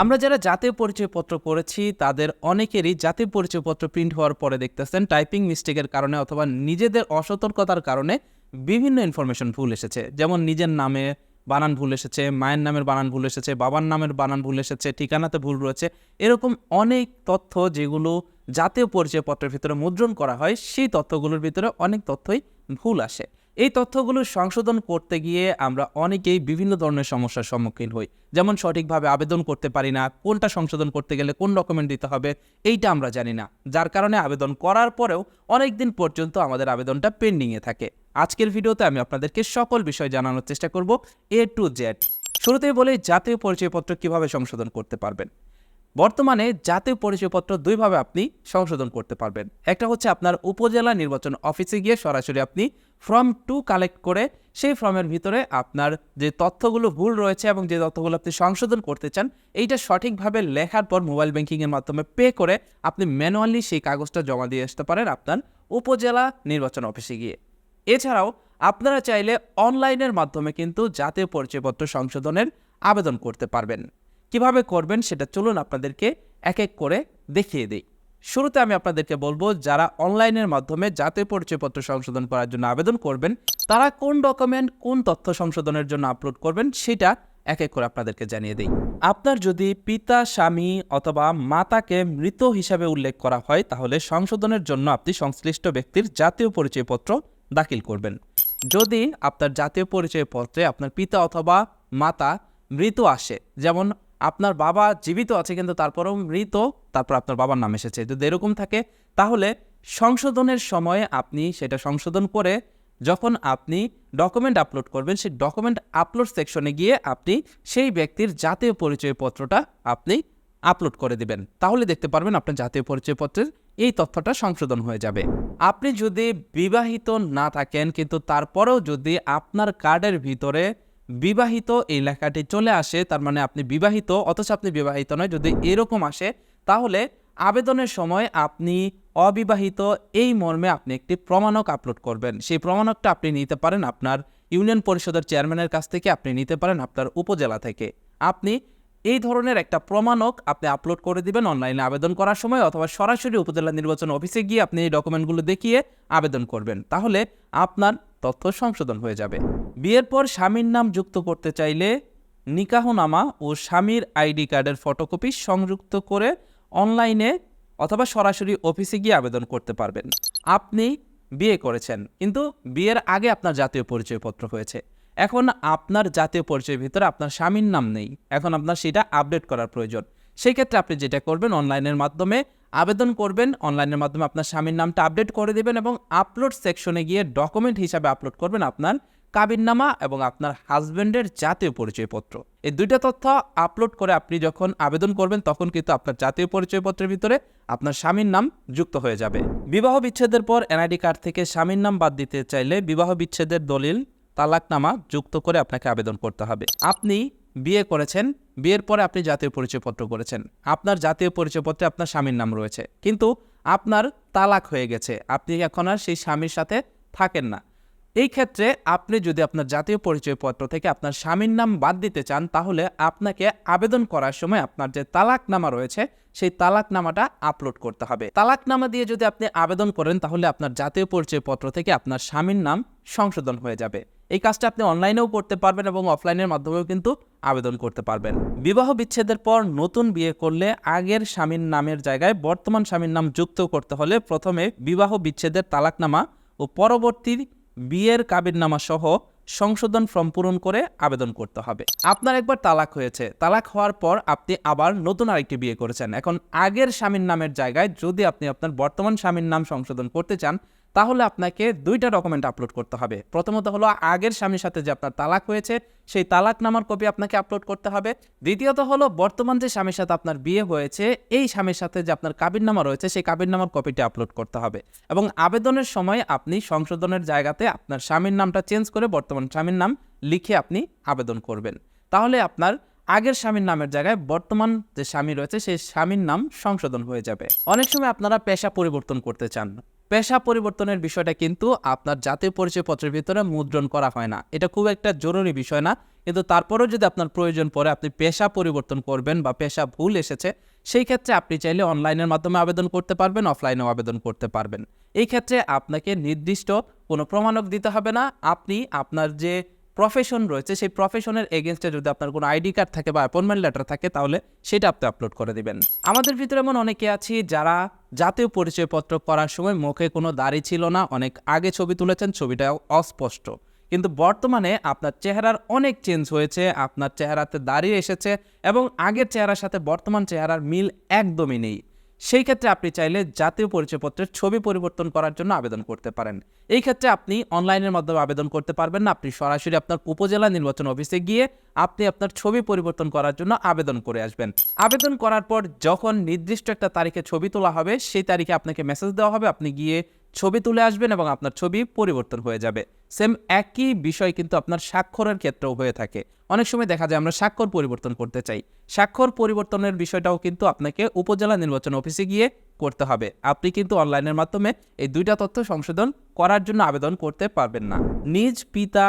আমরা যারা জাতীয় পরিচয়পত্র করেছি তাদের অনেকেরই জাতীয় পরিচয়পত্র প্রিন্ট হওয়ার পরে দেখতেছেন টাইপিং মিস্টেকের কারণে অথবা নিজেদের অসতর্কতার কারণে বিভিন্ন ইনফরমেশন ভুল এসেছে। যেমন নিজের নামে বানান ভুল এসেছে, মায়ের নামের বানান ভুল এসেছে, বাবার নামের বানান ভুল এসেছে, ঠিকানাতে ভুল রয়েছে, এরকম অনেক তথ্য যেগুলো জাতীয় পরিচয়পত্রের ভিতরে মুদ্রণ করা হয়, সেই তথ্যগুলোর ভিতরে অনেক তথ্যই ভুল আসে। এই তথ্যগুলো সংশোধন করতে গিয়ে আমরা অনেকেই বিভিন্ন ধরনের সমস্যার সম্মুখীন হই। যেমন সঠিকভাবে আবেদন করতে পারি না, কোনটা সংশোধন করতে গেলে কোন ডকুমেন্ট দিতে হবে, এইটা আমরা জানি না। যার কারণে আবেদন করার পরেও অনেক দিন পর্যন্ত আমাদের আবেদনটা পেন্ডিংয়ে থাকে। আজকের ভিডিওতে আমি আপনাদেরকে সকল বিষয় জানানোর চেষ্টা করব এ টু জেড শুরুতেই বলে জাতীয় পরিচয়পত্র কীভাবে সংশোধন করতে পারবেন। বর্তমানে জাতীয় পরিচয়পত্র দুইভাবে আপনি সংশোধন করতে পারবেন। একটা হচ্ছে আপনার উপজেলা নির্বাচন অফিসে গিয়ে সরাসরি আপনি ফর্ম টু কালেক্ট করে, সেই ফর্মের ভিতরে আপনার যে তথ্যগুলো ভুল রয়েছে এবং যে তথ্যগুলো আপনি সংশোধন করতে চান, এইটা সঠিকভাবে লেখার পর মোবাইল ব্যাংকিংয়ের মাধ্যমে পে করে আপনি ম্যানুয়ালি সেই কাগজটা জমা দিয়ে আসতে পারেন আপনার উপজেলা নির্বাচন অফিসে গিয়ে। এছাড়াও আপনারা চাইলে অনলাইনের মাধ্যমে কিন্তু জাতীয় পরিচয়পত্র সংশোধনের আবেদন করতে পারবেন। কীভাবে করবেন সেটা চলুন আপনাদেরকে এক এক করে দেখিয়ে দিই। শুরুতে আমি আপনাদেরকে বলব, যারা অনলাইনের মাধ্যমে জাতীয় পরিচয়পত্র সংশোধন করার জন্য আবেদন করবেন, তারা কোন ডকুমেন্ট কোন তথ্য সংশোধনের জন্য আপলোড করবেন, সেটা এক এক করে আপনাদেরকে জানিয়ে দিই। আপনার যদি পিতা, স্বামী অথবা মাতাকে মৃত হিসাবে উল্লেখ করা হয়, তাহলে সংশোধনের জন্য আপনি সংশ্লিষ্ট ব্যক্তির জাতীয় পরিচয়পত্র দাখিল করবেন। যদি আপনার জাতীয় পরিচয়পত্রে আপনার পিতা অথবা মাতা মৃত আসে, যেমন আপনার বাবা জীবিত আছে কিন্তু তারপরেও মৃত, তারপর আপনার বাবার নাম এসেছে। যদি এরকম থাকে, তাহলে সংশোধনের সময় আপনি সেটা সংশোধন করে যখন আপনি ডকুমেন্ট আপলোড করবেন, সেই ডকুমেন্ট আপলোড সেকশনে গিয়ে আপনি সেই ব্যক্তির জাতীয় পরিচয়পত্রটা আপনি আপলোড করে দিবেন। তাহলে দেখতে পারবেন আপনার জাতীয় পরিচয়পত্রের এই তথ্যটা সংশোধন হয়ে যাবে। আপনি যদি বিবাহিত না থাকেন, কিন্তু তারপরেও যদি আপনার কার্ডের ভিতরে বিবাহিত এই লেখাটি চলে আসে, তার মানে আপনি বিবাহিত, অথচ আপনি বিবাহিত নয়, যদি এরকম আসে, তাহলে আবেদনের সময় আপনি অবিবাহিত এই মর্মে আপনি একটি প্রমাণক আপলোড করবেন। সেই প্রমাণকটা আপনি নিতে পারেন আপনার ইউনিয়ন পরিষদের চেয়ারম্যানের কাছ থেকে, আপনি নিতে পারেন আপনার উপজেলা থেকে। আপনি এই ধরনের একটা প্রমাণক আপনি আপলোড করে দিবেন অনলাইনে আবেদন করার সময়, অথবা সরাসরি উপজেলা নির্বাচন অফিসে গিয়ে আপনি এই ডকুমেন্টগুলো দেখিয়ে আবেদন করবেন। তাহলে আপনার তথ্য সংশোধন হয়ে যাবে। বিয়ের পর স্বামীর নাম যুক্ত করতে চাইলে নিকাহনামা ও স্বামীর আইডি কার্ডের ফটোকপি সংযুক্ত করে অনলাইনে অথবা সরাসরি অফিসে গিয়ে আবেদন করতে পারবেন। আপনি বিয়ে করেছেন, কিন্তু বিয়ের আগে আপনার জাতীয় পরিচয়পত্র হয়েছে। এখন আপনার জাতীয় পরিচয়ের ভিতরে আপনার স্বামীর নাম নেই। এখন আপনার সেটা আপডেট করার প্রয়োজন। সেই ক্ষেত্রে আপনি যেটা করবেন অনলাইনের মাধ্যমে আবেদন করবেন। অনলাইনের মাধ্যমে আপনার স্বামীর নামটা আপডেট করে দেবেন এবং আপলোড সেকশনে গিয়ে ডকুমেন্ট হিসাবে আপলোড করবেন আপনার কাবিননামা এবং আপনার হাজব্যান্ডের জাতীয় পরিচয়পত্র। এই দুইটা তথ্য আপলোড করে আপনি যখন আবেদন করবেন, তখন কিন্তু আপনার জাতীয় পরিচয়পত্রের ভিতরে আপনার স্বামীর নাম যুক্ত হয়ে যাবে। বিবাহ বিচ্ছেদের পর এনআইডি কার্ড থেকে স্বামীর নাম বাদ দিতে চাইলে বিবাহ বিচ্ছেদের দলিল, তালাকনামা যুক্ত করে আপনাকে আবেদন করতে হবে। আপনি বিয়ে করেছেন, বিয়ের পরে আপনি জাতীয় পরিচয়পত্র করেছেন। আপনার জাতীয় পরিচয়পত্রে আপনার স্বামীর নাম রয়েছে। কিন্তু আপনার তালাক হয়ে গেছে। আপনি এখন আর সেই স্বামীর সাথে থাকেন না। এই ক্ষেত্রে আপনি যদি আপনার জাতীয় পরিচয়পত্র থেকে আপনার স্বামীর নাম বাদ দিতে চান, তাহলে আপনাকে আবেদন করার সময় আপনার যে তালাকনামা রয়েছে, সেই তালাকনামাটা আপলোড করতে হবে। তালাকনামা দিয়ে যদি আপনি আবেদন করেন, তাহলে আপনার জাতীয় পরিচয়পত্র থেকে আপনার স্বামীর নাম সংশোধন হয়ে যাবে। এই কাজটা আপনি অনলাইনেও করতে পারবেন এবং অফলাইনের মাধ্যমেও কিন্তু আবেদন করতে পারবেন। বিবাহ বিচ্ছেদের পর নতুন বিয়ে করলে আগের স্বামীর নামের জায়গায় বর্তমান স্বামীর নাম যুক্ত করতে হলে প্রথমে বিবাহ বিচ্ছেদের তালাকনামা ও পরবর্তী বিয়ের কাবিননামা সহ সংশোধন ফর্ম পূরণ করে আবেদন করতে হবে। আপনার একবার তালাক হয়েছে। তালাক হওয়ার পর আপনি আবার নতুন আরেকটি বিয়ে করেছেন। এখন আগের স্বামীর নামের জায়গায় যদি আপনি আপনার বর্তমান স্বামীর নাম সংশোধন করতে চান তাহলে আপনাকে দুইটা ডকুমেন্ট আপলোড করতে হবে। প্রথমত হলো আগের স্বামীর সাথে যে আপনার তালাক হয়েছে, সেই তালাক নামার কপি আপনাকে আপলোড করতে হবে। দ্বিতীয়ত হলো বর্তমান যে স্বামীর সাথে আপনার বিয়ে হয়েছে, এই স্বামীর সাথে যে আপনার কাবির নামা রয়েছে, সেই কাবির নামার কপিটি আপলোড করতে হবে। এবং আবেদনের সময় আপনি সংশোধনের জায়গাতে আপনার স্বামীর নামটা চেঞ্জ করে বর্তমান স্বামীর নাম লিখে আপনি আবেদন করবেন। তাহলে আপনার আগের স্বামীর নামের জায়গায় বর্তমান যে স্বামী রয়েছে, সেই স্বামীর নাম সংশোধন হয়ে যাবে। অনেক সময় আপনারা পেশা পরিবর্তন করতে চান। পেশা পরিবর্তনের বিষয়টা কিন্তু আপনার জাতীয় পরিচয়পত্রের ভিতরে মুদ্রণ করা হয় না। এটা খুব একটা জরুরি বিষয় না। কিন্তু তারপরেও যদি আপনার প্রয়োজন পড়ে, আপনি পেশা পরিবর্তন করবেন বা পেশা ভুল এসেছে, সেই ক্ষেত্রে আপনি চাইলে অনলাইনের মাধ্যমে আবেদন করতে পারবেন, অফলাইনেও আবেদন করতে পারবেন। এই ক্ষেত্রে আপনাকে নির্দিষ্ট কোনো প্রমাণক দিতে হবে না। আপনি আপনার যে প্রফেশন রয়েছে, সেই প্রফেশনের এগেনস্টে যদি আপনার কোনো আইডি কার্ড থাকে বা অ্যাপয়েন্টমেন্ট লেটার থাকে, তাহলে সেটা আপনি আপলোড করে দিবেন। আমাদের ভিতরে এমন অনেকে আছি যারা জাতীয় পরিচয়পত্র করার সময় মুখে কোনো দাড়ি ছিল না, অনেক আগে ছবি তুলেছেন ছবিটা অস্পষ্ট। কিন্তু বর্তমানে আপনার চেহারার অনেক চেঞ্জ হয়েছে, আপনার চেহারাতে দাঁড়িয়ে এসেছে এবং আগের চেহারার সাথে বর্তমান চেহারার মিল একদমই নেই। সেই ক্ষেত্রে আপনি চাইলে জাতীয় পরিচয়পত্রের ছবি পরিবর্তন করার জন্য আবেদন করতে পারেন। এই ক্ষেত্রে আপনি অনলাইনের মাধ্যমে আবেদন করতে পারবেন না। আপনি সরাসরি আপনার উপজেলা নির্বাচন অফিসে গিয়ে আপনি আপনার ছবি পরিবর্তন করার জন্য আবেদন করে আসবেন। আবেদন করার পর যখন নির্দিষ্ট একটা তারিখে ছবি তোলা হবে, সেই তারিখে আপনাকে মেসেজ দেওয়া হবে। আপনি গিয়ে ছবি তুলে আসবেন এবং আপনার ছবি পরিবর্তন হয়ে যাবে। সেম একই বিষয় কিন্তু আপনার স্বাক্ষরের ক্ষেত্রেও হয়ে থাকে। অনেক সময় দেখা যায় আমরা স্বাক্ষর পরিবর্তন করতে চাই। স্বাক্ষর পরিবর্তনের বিষয়টাও কিন্তু আপনাকে উপজেলা নির্বাচন অফিসে গিয়ে করতে হবে। আপনি কিন্তু অনলাইনের মাধ্যমে এই দুইটা তথ্য সংশোধন করার জন্য আবেদন করতে পারবেন না। নিজ পিতা,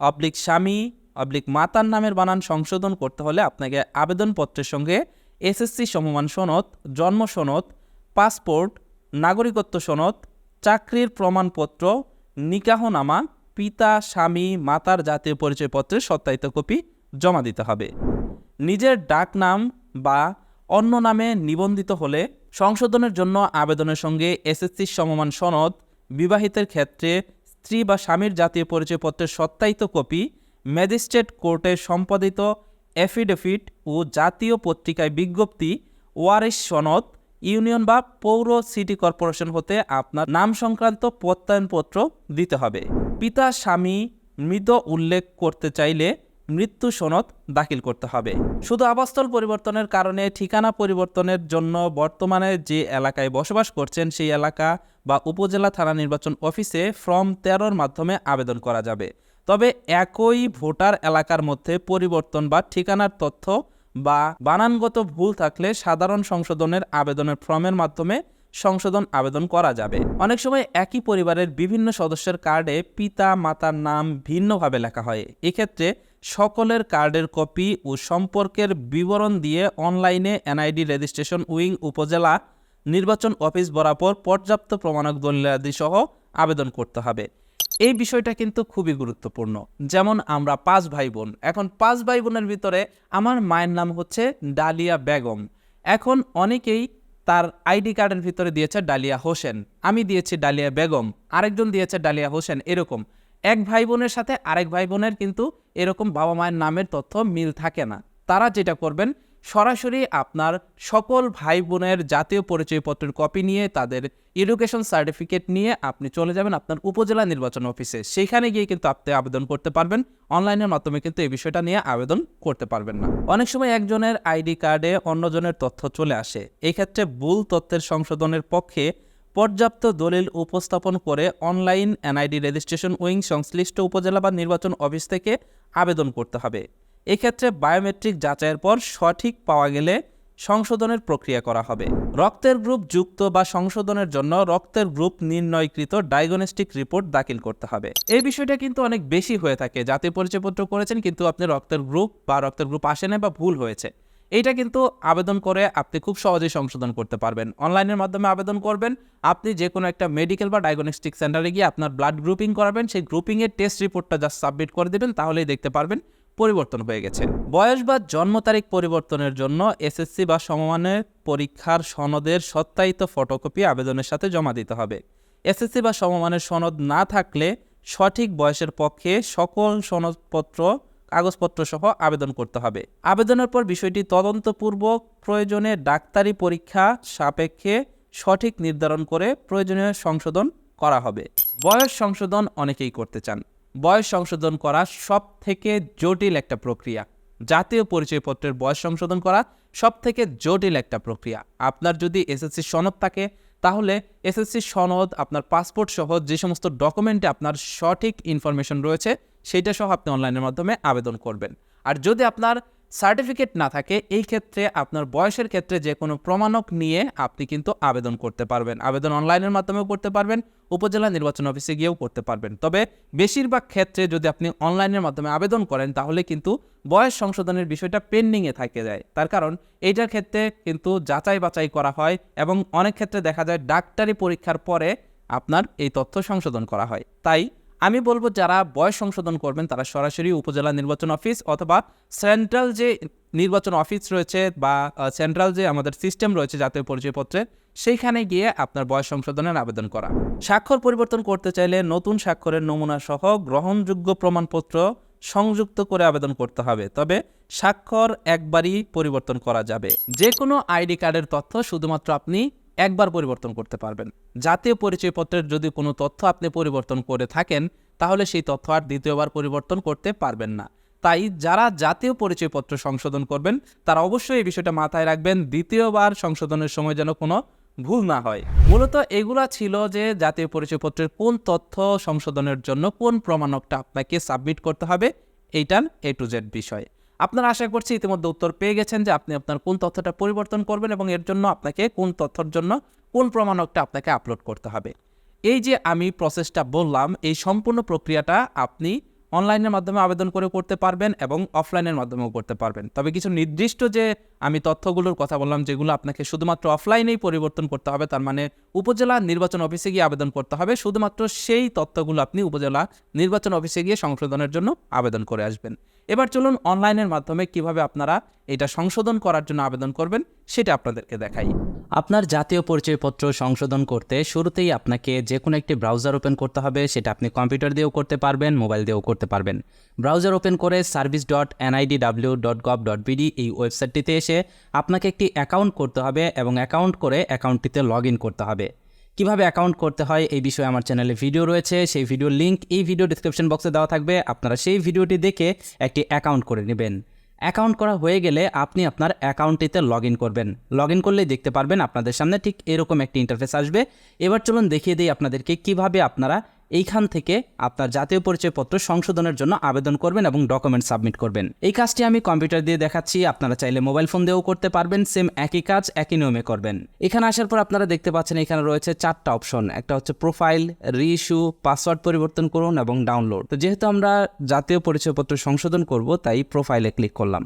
অবলিক স্বামী, অবলিক মাতার নামের বানান সংশোধন করতে হলে আপনাকে আবেদনপত্রের সঙ্গে এসএসসি সমমান সনদ, জন্ম সনদ, পাসপোর্ট, নাগরিকত্ব সনদ, চাকরির প্রমাণপত্র, নিকাহনামা পিতা, স্বামী, মাতার জাতীয় পরিচয়পত্রের সত্যায়িত কপি জমা দিতে হবে। নিজের ডাক নাম বা অন্য নামে নিবন্ধিত হলে সংশোধনের জন্য আবেদনের সঙ্গে এসএসসির সমমান সনদ, বিবাহিতের ক্ষেত্রে স্ত্রী বা স্বামীর জাতীয় পরিচয়পত্রের সত্যায়িত কপি, ম্যাজিস্ট্রেট কোর্টে সম্পাদিত এফিডেভিট ও জাতীয় পত্রিকায় বিজ্ঞপ্তি, ওয়ারিশ সনদ ইউনিয়ন বা পৌর সিটি কর্পোরেশন হতে আপনার নাম সংক্রান্ত প্রত্যয়নপত্র দিতে হবে। পিতা, স্বামী মৃত উল্লেখ করতে চাইলে মৃত্যু সনদ দাখিল করতে হবে। শুধু আবাসস্থল পরিবর্তনের কারণে ঠিকানা পরিবর্তনের জন্য বর্তমানে যে এলাকায় বসবাস করছেন সেই এলাকা বা উপজেলা থানা নির্বাচন অফিসে ফর্ম তেরোর মাধ্যমে আবেদন করা যাবে। তবে একই ভোটার এলাকার মধ্যে পরিবর্তন বা ঠিকানার তথ্য বা বানানগত ভুল থাকলে সাধারণ সংশোধনের আবেদনের ফর্মের মাধ্যমে সংশোধন আবেদন করা যাবে। অনেক সময় একই পরিবারের বিভিন্ন সদস্যের কার্ডে পিতা, মাতার নাম ভিন্নভাবে লেখা হয়। এক্ষেত্রে সকলের কার্ডের কপি ও সম্পর্কের বিবরণ দিয়ে অনলাইনে এনআইডি রেজিস্ট্রেশন উইং উপজেলা নির্বাচন অফিস বরাবর পর্যাপ্ত প্রমাণক দলিলাদি সহ আবেদন করতে হবে। এই বিষয়টা কিন্তু খুবই গুরুত্বপূর্ণ। যেমন আমরা পাঁচ ভাই বোন এখন পাঁচ ভাই বোনের ভিতরে আমার মায়ের নাম হচ্ছে ডালিয়া বেগম। এখন অনেকেই তার আইডি কার্ডের ভিতরে দিয়েছে ডালিয়া হোসেন। আমি দিয়েছি ডালিয়া বেগম, আরেকজন দিয়েছে ডালিয়া হোসেন, এরকম। এক ভাই বোনের সাথে আরেক ভাই বোনের কিন্তু এরকম বাবা মায়ের নামের তথ্য মিল থাকে না। তারা যেটা করবেন সরাসরি আপনার সকল ভাই বোনের জাতীয় পরিচয়পত্রের কপি নিয়ে তাদের এডুকেশন সার্টিফিকেট নিয়ে আপনি চলে যাবেন আপনার উপজেলা নির্বাচন অফিসে। সেখানে গিয়ে কিন্তু আপনি আবেদন করতে পারবেন। অনলাইনের মাধ্যমে কিন্তু এই বিষয়টা নিয়ে আবেদন করতে পারবেন না। অনেক সময় একজনের আইডি কার্ডে অন্যজনের তথ্য চলে আসে। এই ক্ষেত্রে ভুল তথ্যের সংশোধনের পক্ষে পর্যাপ্ত দলিল উপস্থাপন করে অনলাইন এনআইডি রেজিস্ট্রেশন উইং সংশ্লিষ্ট উপজেলা বা নির্বাচন অফিস থেকে আবেদন করতে হবে। এক্ষেত্রে বায়োমেট্রিক যাচাইয়ের পর সঠিক পাওয়া গেলে সংশোধনের প্রক্রিয়া করা হবে। রক্তের গ্রুপ যুক্ত বা সংশোধনের জন্য রক্তের গ্রুপ নির্ণয়কৃত ডায়াগনস্টিক রিপোর্ট দাখিল করতে হবে। এই বিষয়টা কিন্তু অনেক বেশি হয়ে থাকে। জাতীয় পরিচয়পত্র করেছেন, কিন্তু আপনি রক্তের গ্রুপ বা রক্তের গ্রুপ আসে না বা ভুল হয়েছে। এইটা কিন্তু আবেদন করে আপনি খুব সহজেই সংশোধন করতে পারবেন। অনলাইনের মাধ্যমে আবেদন করবেন। আপনি যে কোনো একটা মেডিকেল বা ডায়াগনস্টিক সেন্টারে গিয়ে আপনার ব্লাড গ্রুপিং করাবেন। সেই গ্রুপিংয়ের টেস্ট রিপোর্টটা জাস্ট সাবমিট করে দেবেন, তাহলেই দেখতে পারবেন পরিবর্তন হয়ে গেছে। বয়স বা জন্ম তারিখ পরিবর্তনের জন্য এসএসসি বা সমমানের পরীক্ষার সনদের সত্যায়িত ফটোকপি আবেদনের সাথে জমা দিতে হবে। এসএসসি বা সমমানের সনদ না থাকলে সঠিক বয়সের পক্ষে সকল সনদপত্র কাগজপত্র সহ আবেদন করতে হবে। আবেদনের পর বিষয়টি তদন্তপূর্বক প্রয়োজনে ডাক্তারি পরীক্ষা সাপেক্ষে সঠিক নির্ধারণ করে প্রয়োজনীয় সংশোধন করা হবে। বয়স সংশোধন অনেকেই করতে চান। বয়স সংশোধন করা সব থেকে জটিল একটা প্রক্রিয়া। জাতীয় পরিচয়পত্রের বয়স সংশোধন করা সব থেকে জটিল একটা প্রক্রিয়া। আপনার যদি এসএসসি সনদ থাকে, তাহলে এসএসসি সনদ, আপনার পাসপোর্ট সহ যে সমস্ত ডকুমেন্টে আপনার সঠিক ইনফরমেশন রয়েছে সেইটা সহ আপনি অনলাইনের মাধ্যমে আবেদন করবেন। আর যদি আপনার সার্টিফিকেট না থাকে, এই ক্ষেত্রে আপনার বয়সের ক্ষেত্রে যে কোনো প্রমাণক নিয়ে আপনি কিন্তু আবেদন করতে পারবেন। আবেদন অনলাইনের মাধ্যমেও করতে পারবেন, উপজেলা নির্বাচন অফিসে গিয়েও করতে পারবেন। তবে বেশিরভাগ ক্ষেত্রে যদি আপনি অনলাইনের মাধ্যমে আবেদন করেন, তাহলে কিন্তু বয়স সংশোধনের বিষয়টা পেন্ডিংয়ে থাকে যায়। তার কারণ এইটার ক্ষেত্রে কিন্তু যাচাই বাছাই করা হয় এবং অনেক ক্ষেত্রে দেখা যায় ডাক্তারি পরীক্ষার পরে আপনার এই তথ্য সংশোধন করা হয়। তাই আমি বলব যারা বয়স সংশোধন করবেন, তারা সরাসরি উপজেলা নির্বাচন অফিস অথবা সেন্ট্রাল যে নির্বাচন অফিস রয়েছে বা সেন্ট্রাল যে আমাদের সিস্টেম রয়েছে জাতীয় পরিচয়পত্রে, সেইখানে গিয়ে আপনার বয়স সংশোধনের আবেদন করা। স্বাক্ষর পরিবর্তন করতে চাইলে নতুন স্বাক্ষরের নমুনা সহ গ্রহণযোগ্য প্রমাণপত্র সংযুক্ত করে আবেদন করতে হবে। তবে স্বাক্ষর একবারই পরিবর্তন করা যাবে। যে কোনো আইডি কার্ডের তথ্য শুধুমাত্র আপনি একবার পরিবর্তন করতে পারবেন। জাতীয় পরিচয়পত্রের যদি কোনো তথ্য আপনি পরিবর্তন করে থাকেন, তাহলে সেই তথ্য আর দ্বিতীয়বার পরিবর্তন করতে পারবেন না। তাই যারা জাতীয় পরিচয়পত্র সংশোধন করবেন, তারা অবশ্যই এই বিষয়টা মাথায় রাখবেন, দ্বিতীয়বার সংশোধনের সময় যেন কোনো ভুল না হয়। মূলত এগুলা ছিল যে জাতীয় পরিচয়পত্রের কোন তথ্য সংশোধনের জন্য কোন প্রমাণকটা আপনাকে সাবমিট করতে হবে, এইটার এ টু জেড বিষয়। আপনারা আশা করছি ইতিমধ্যে উত্তর পেয়ে গেছেন যে আপনি আপনার কোন তথ্যটা পরিবর্তন করবেন এবং এর জন্য আপনাকে কোন তথ্যর জন্য কোন প্রমাণকটা আপনাকে আপলোড করতে হবে। এই যে আমি প্রসেসটা বললাম, এই সম্পূর্ণ প্রক্রিয়াটা আপনি অনলাইনের মাধ্যমে আবেদন করে করতে পারবেন এবং অফলাইনের মাধ্যমেও করতে পারবেন। তবে কিছু নির্দিষ্ট যে আমি তথ্যগুলোর কথা বললাম, যেগুলো আপনাকে শুধুমাত্র অফলাইনেই পরিবর্তন করতে হবে, তার মানে উপজেলা নির্বাচন অফিসে গিয়ে আবেদন করতে হবে, শুধুমাত্র সেই তথ্যগুলো আপনি উপজেলা নির্বাচন অফিসে গিয়ে সংশোধনের জন্য আবেদন করে আসবেন। এবার চলুন অনলাইনের মাধ্যমে কীভাবে আপনারা এটা সংশোধন করার জন্য আবেদন করবেন, সেটা আপনাদেরকে দেখাই। আপনার জাতীয় পরিচয়পত্র সংশোধন করতে শুরুতেই আপনাকে যে কোনো একটি ব্রাউজার ওপেন করতে হবে, সেটা আপনি কম্পিউটার দিয়েও করতে পারবেন, মোবাইল দিয়েও করতে পারবেন। ব্রাউজার ওপেন করে service dot NID W dot gov dot BD এই ওয়েবসাইটটিতে এসে আপনাকে একটি অ্যাকাউন্ট করতে হবে এবং অ্যাকাউন্ট করে অ্যাকাউন্টটিতে লগ করতে হবে। কীভাবে অ্যাকাউন্ট করতে হয় এই বিষয়ে আমার চ্যানেলে ভিডিও রয়েছে। সেই ভিডিওর লিঙ্ক এই ভিডিও ডিসক্রিপশন বক্সে দেওয়া থাকবে। আপনারা সেই ভিডিওটি দেখে একটি অ্যাকাউন্ট করে নেবেন। অ্যাকাউন্ট করা হয়ে গেলে আপনি আপনার অ্যাকাউন্টটিতে লগ ইন করবেন। লগ ইন করলেই দেখতে পারবেন আপনাদের সামনে ঠিক এরকম একটি ইন্টারফেস আসবে। এবার চলুন দেখিয়ে দিই আপনাদেরকে কীভাবে আপনারা এইখান থেকে আপনার জাতীয় পরিচয়পত্র সংশোধনের জন্য আবেদন করবেন এবং ডকুমেন্ট সাবমিট করবেন। এই কাজটি আমি কম্পিউটার দিয়ে দেখাচ্ছি, আপনারা চাইলে মোবাইল ফোন দিয়েও করতে পারবেন, সেম একই কাজ, একই নিয়মে করবেন। এখানে আসার পর আপনারা দেখতে পাচ্ছেন এখানে রয়েছে চারটা অপশন, একটা হচ্ছে প্রোফাইল, রিইস্যু, পাসওয়ার্ড পরিবর্তন করুন এবং ডাউনলোড। তো যেহেতু আমরা জাতীয় পরিচয়পত্র সংশোধন করব, তাই প্রোফাইলে ক্লিক করলাম।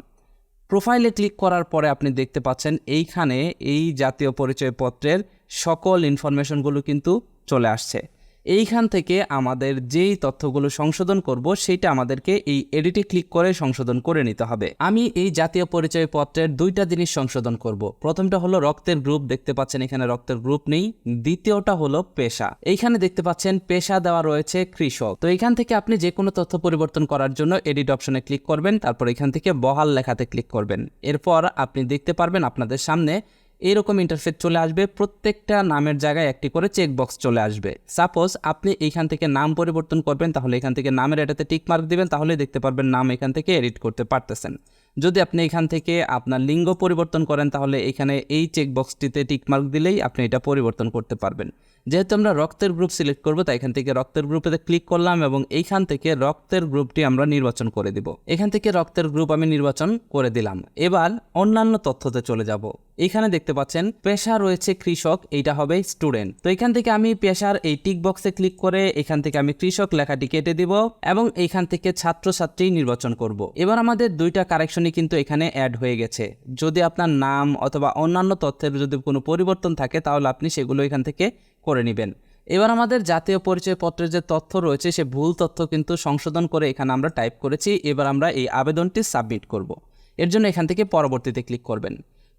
প্রোফাইলে ক্লিক করার পরে আপনি দেখতে পাচ্ছেন এইখানে এই জাতীয় পরিচয়পত্রের সকল ইনফরমেশনগুলো কিন্তু চলে আসছে। এইখান থেকে আমাদের যেই তথ্যগুলো সংশোধন করব সেটা আমাদেরকে এই এডিটে ক্লিক করে সংশোধন করে নিতে হবে। আমি এই জাতীয় পরিচয়পত্রের দুইটা জিনিস সংশোধন করব। প্রথমটা হলো রক্তের গ্রুপ, দেখতে পাচ্ছেন এখানে রক্তের গ্রুপ নেই। দ্বিতীয়টা হলো পেশা। এইখানে দেখতে পাচ্ছেন পেশা দেওয়া রয়েছে কৃষক। তো এখান থেকে আপনি যে কোনো তথ্য পরিবর্তন করার জন্য এডিট অপশনে ক্লিক করবেন, তারপর এখান থেকে বহাল লেখাতে ক্লিক করবেন। এরপর আপনি দেখতে পারবেন আপনাদের সামনে এইরকম ইন্টারফেস চলে আসবে, প্রত্যেকটা নামের জায়গায় একটি করে চেকবক্স চলে আসবে। সাপোজ আপনি এখান থেকে নাম পরিবর্তন করবেন, তাহলে এখান থেকে নামের এটাতে টিক মার্ক দিবেন তাহলে দেখতে পারবেন নাম এখান থেকে এডিট করতে পারতেছেন। যদি আপনি এখান থেকে আপনার লিঙ্গ পরিবর্তন করেন, তাহলে এখানে এই চেক বক্সটিতে টিক দিলেই আপনি এটা পরিবর্তন করতে পারবেন। যেহেতু আমরা রক্তের গ্রুপ সিলেক্ট করব, তাই এখান থেকে রক্তের গ্রুপে ক্লিক করলাম এবং এইখান থেকে রক্তের গ্রুপটি আমরা নির্বাচন করে দিব। এখান থেকে রক্তের গ্রুপ আমি নির্বাচন করে দিলাম। এবার অন্যান্য তথ্যতে চলে যাব। এখানে দেখতে পাচ্ছেন পেশা রয়েছে কৃষক, এইটা হবে স্টুডেন্ট তো এখান থেকে আমি পেশার এই টিক বক্সে ক্লিক করে এখান থেকে আমি কৃষক লেখাটি কেটে দিব এবং এখান থেকে ছাত্রছাত্রী নির্বাচন করব। এবার আমাদের দুইটা কারেকশনই কিন্তু এখানে অ্যাড হয়ে গেছে। যদি আপনার নাম অথবা অন্যান্য তথ্যের যদি কোনো পরিবর্তন থাকে, তাহলে আপনি সেগুলো এখান থেকে করে নেবেন। এবার আমাদের জাতীয় পরিচয়পত্রের যে তথ্য রয়েছে, সে ভুল তথ্য কিন্তু সংশোধন করে এখানে আমরা টাইপ করেছি। এবার আমরা এই আবেদনটি সাবমিট করব। এর জন্য এখান থেকে পরবর্তীতে ক্লিক করবেন।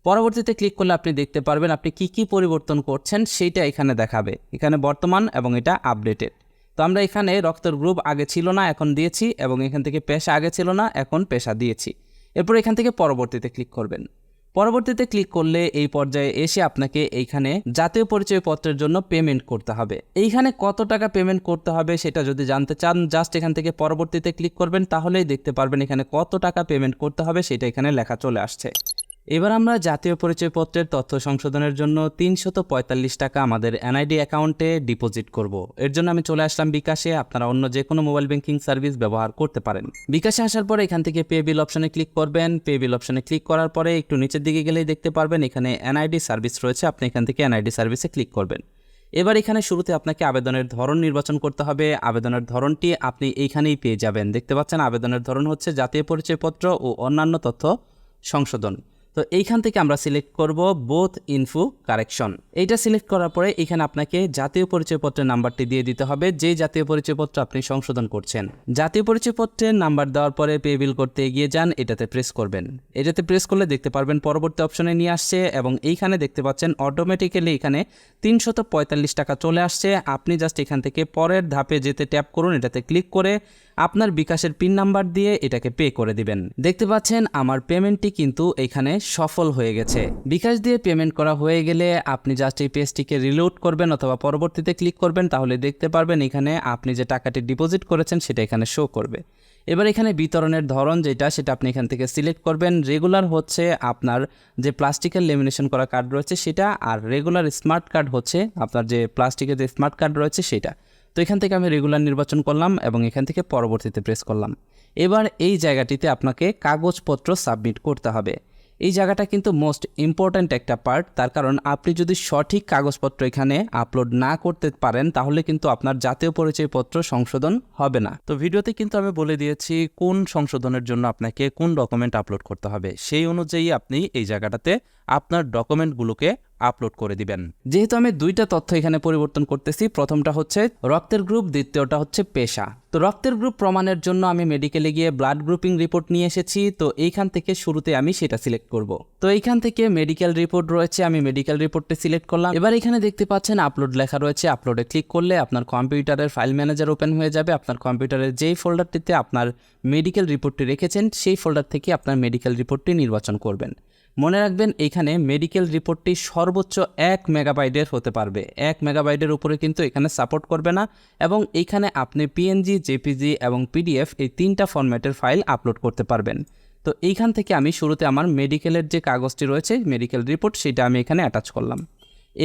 পরবর্তীতে ক্লিক করলে আপনি দেখতে পারবেন আপনি কি কি পরিবর্তন করছেন, সেইটা এখানে দেখাবে। এখানে বর্তমান এবং এটা আপডেটেড তো আমরা এখানে রক্তের গ্রুপ আগে ছিল না, এখন দিয়েছি এবং এখান থেকে পেশা আগে ছিল না, এখন পেশা দিয়েছি। এরপর এখান থেকে পরবর্তীতে ক্লিক করবেন। পরবর্তীতে ক্লিক করলে এই পর্যায়ে এসে আপনাকে এইখানে জাতীয় পরিচয়পত্রের জন্য পেমেন্ট করতে হবে। এইখানে কত টাকা পেমেন্ট করতে হবে সেটা যদি জানতে চান জাস্ট এখান থেকে পরবর্তীতে ক্লিক করবেন, তাহলেই দেখতে পারবেন এখানে কত টাকা পেমেন্ট করতে হবে সেটা এখানে লেখা চলে আসছে। এবার আমরা জাতীয় পরিচয়পত্রের তথ্য সংশোধনের জন্য তিনশত পঁয়তাল্লিশ টাকা আমাদের এনআইডি অ্যাকাউন্টে ডিপোজিট করব। এর জন্য আমি চলে আসলাম বিকাশে, আপনারা অন্য যে কোনো মোবাইল ব্যাংকিং সার্ভিস ব্যবহার করতে পারেন। বিকাশে আসার পরে এখান থেকে পে বিল অপশনে ক্লিক করবেন। পে বিল অপশনে ক্লিক করার পরে একটু নিচের দিকে গেলেই দেখতে পারবেন এখানে এনআইডি সার্ভিস রয়েছে, আপনি এখান থেকে এনআইডি সার্ভিসে ক্লিক করবেন। এবার এখানে শুরুতে আপনাকে আবেদনের ধরন নির্বাচন করতে হবে। আবেদনের ধরনটি আপনি এইখানেই পেয়ে যাবেন। দেখতে পাচ্ছেন, আবেদনের ধরন হচ্ছে জাতীয় পরিচয়পত্র ও অন্যান্য তথ্য সংশোধন। তো এইখান থেকে আমরা সিলেক্ট করব বোথ ইনফু কারেকশন এইটা সিলেক্ট করার পরে এখানে আপনাকে জাতীয় পরিচয়পত্রের নাম্বারটি দিয়ে দিতে হবে যে জাতীয় পরিচয়পত্র আপনি সংশোধন করছেন। জাতীয় পরিচয়পত্রের নাম্বার দেওয়ার পরে পে বিল করতে এগিয়ে যান, এটাতে প্রেস করবেন। এটাতে প্রেস করলে দেখতে পারবেন পরবর্তী অপশনে নিয়ে আসছে এবং এইখানে দেখতে পাচ্ছেন অটোমেটিক্যালি এখানে তিনশত টাকা চলে আসছে। আপনি জাস্ট এখান থেকে পরের ধাপে যেতে ট্যাপ করুন, এটাতে ক্লিক করে আপনার বিকাশের পিন নাম্বার দিয়ে এটাকে পে করে দিবেন। দেখতে পাচ্ছেন, আমার পেমেন্টটি কিন্তু এখানে সফল হয়ে গেছে। বিকাশ দিয়ে পেমেন্ট করা হয়ে গেলে আপনি জাস্ট এই পেজটিকে রিলোড করবেন অথবা পরবর্তীতে ক্লিক করবেন, তাহলে দেখতে পারবেন এখানে আপনি যে টাকাটি ডিপোজিট করেছেন সেটা এখানে শো করবে। এবার এখানে বিতরণের ধরন যেটা, সেটা আপনি এখান থেকে সিলেক্ট করবেন। রেগুলার হচ্ছে আপনার যে প্লাস্টিকের লেমিনেশন করা কার্ড রয়েছে সেটা, আর রেগুলার স্মার্ট কার্ড হচ্ছে আপনার যে প্লাস্টিকের যে স্মার্ট কার্ড রয়েছে সেটা। তো এখান থেকে আমি রেগুলার নির্বাচন করলাম এবং এখান থেকে পরবর্তীতে প্রেস করলাম। এবার এই জায়গাটিতে আপনাকে কাগজপত্র সাবমিট করতে হবে। এই জায়গাটা কিন্তু মোস্ট ইম্পর্ট্যান্ট একটা পার্ট তার কারণ আপনি যদি সঠিক কাগজপত্র এখানে আপলোড না করতে পারেন, তাহলে কিন্তু আপনার জাতীয় পরিচয়পত্র সংশোধন হবে না। তো ভিডিওতে কিন্তু আমি বলে দিয়েছি কোন সংশোধনের জন্য আপনাকে কোন ডকুমেন্ট আপলোড করতে হবে। সেই অনুযায়ী আপনি এই জায়গাটাতে আপনার ডকুমেন্টগুলোকে আপলোড করে দিবেন। যেহেতু আমি দুইটা তথ্য এখানে পরিবর্তন করতেছি, প্রথমটা হচ্ছে রক্তের গ্রুপ দ্বিতীয়টা হচ্ছে পেশা। তো রক্তের গ্রুপ প্রমাণের জন্য আমি মেডিকেলে গিয়ে ব্লাড গ্রুপিং রিপোর্ট নিয়ে এসেছি, তো এইখান থেকে শুরুতে আমি সেটা সিলেক্ট করব। তো এইখান থেকে মেডিকেল রিপোর্ট রয়েছে, আমি মেডিকেল রিপোর্টটি সিলেক্ট করলাম। এবার এখানে দেখতে পাচ্ছেন আপলোড লেখা রয়েছে আপলোডে ক্লিক করলে আপনার কম্পিউটারের ফাইল ম্যানেজার ওপেন হয়ে যাবে। আপনার কম্পিউটারের যেই ফোল্ডারটিতে আপনার মেডিকেল রিপোর্টটি রেখেছেন, সেই ফোল্ডার থেকে আপনার মেডিকেল রিপোর্টটি নির্বাচন করবেন। মনে রাখবেন, এখানে মেডিকেল রিপোর্টটি সর্বোচ্চ এক মেগাবাইডের হতে পারবে। এক মেগাবাইটের উপরে কিন্তু এখানে সাপোর্ট করবে না এবং এখানে আপনি পিএনজি জেপিজি এবং পিডিএফ এই তিনটা ফরম্যাটের ফাইল আপলোড করতে পারবেন। তো এইখান থেকে আমি শুরুতে আমার মেডিকেলের যে কাগজটি রয়েছে মেডিকেল রিপোর্ট সেটা আমি এখানে অ্যাটাচ করলাম।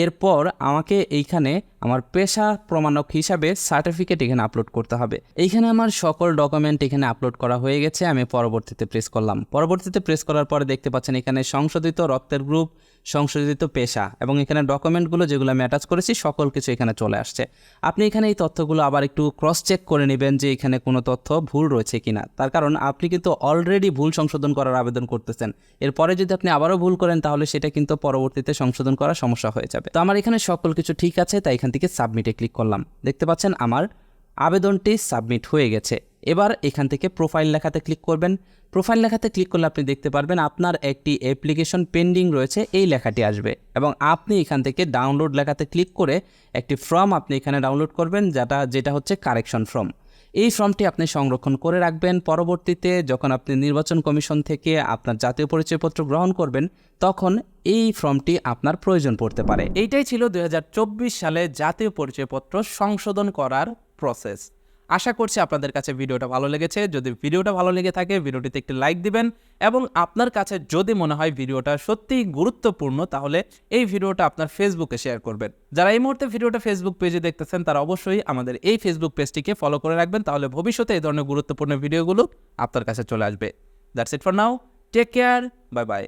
এরপর আমাকে এইখানে আমার পেশা প্রমাণক হিসাবে সার্টিফিকেট এখানে আপলোড করতে হবে। এইখানে আমার সকল ডকুমেন্ট এখানে আপলোড করা হয়ে গেছে, আমি পরবর্তীতে প্রেস করলাম। পরবর্তীতে প্রেস করার পরে দেখতে পাচ্ছেন এখানে সংশোধিত রক্তের গ্রুপ সংশোধিত পেশা এবং এখানে ডকুমেন্টগুলো যেগুলো আমি অ্যাটাচ করেছি, সকল কিছু এখানে চলে আসছে। আপনি এখানে এই তথ্যগুলো আবার একটু ক্রস চেক করে নেবেন যে এখানে কোনো তথ্য ভুল রয়েছে কিনা। তার কারণ আপনি কিন্তু অলরেডি ভুল সংশোধন করার আবেদন করতেছেন। এরপরে যদি আপনি আবারও ভুল করেন, তাহলে সেটা কিন্তু পরবর্তীতে সংশোধন করা সমস্যা হয়ে যাবে। তো আমার এখানে সকল কিছু ঠিক আছে, তাই এখান থেকে সাবমিটে ক্লিক করলাম। দেখতে পাচ্ছেন, আমার আবেদনটি সাবমিট হয়ে গেছে। এবার এখান থেকে প্রোফাইল লেখাতে ক্লিক করবেন। প্রোফাইল লেখাতে ক্লিক করলে আপনি দেখতে পারবেন আপনার একটি অ্যাপ্লিকেশন পেন্ডিং রয়েছে, এই লেখাটি আসবে। এবং আপনি এখান থেকে ডাউনলোড লেখাতে ক্লিক করে একটি ফর্ম আপনি এখানে ডাউনলোড করবেন, যেটা যেটা হচ্ছে কারেকশন ফর্ম। এই ফর্মটি আপনি সংরক্ষণ করে রাখবেন। পরবর্তীতে যখন আপনি নির্বাচন কমিশন থেকে আপনার জাতীয় পরিচয়পত্র গ্রহণ করবেন, তখন এই ফর্মটি আপনার প্রয়োজন পড়তে পারে। এইটাই ছিল দু হাজার চব্বিশ সালে জাতীয় পরিচয়পত্র সংশোধন করার প্রসেস আশা করছি আপনাদের কাছে ভিডিওটা ভালো লেগেছে। যদি ভিডিওটা ভালো লেগে থাকে, ভিডিওটিতে একটি লাইক দিবেন এবং আপনার কাছে যদি মনে হয় ভিডিওটা সত্যিই গুরুত্বপূর্ণ, তাহলে এই ভিডিওটা আপনার ফেসবুকে শেয়ার করবেন। যারা এই মুহূর্তে ভিডিওটা ফেসবুক পেজে দেখতেছেন, তারা অবশ্যই আমাদের এই ফেসবুক পেজটিকে ফলো করে রাখবেন, তাহলে ভবিষ্যতে এই ধরনের গুরুত্বপূর্ণ ভিডিওগুলো আপনার কাছে চলে আসবে। That's it for now take care bye bye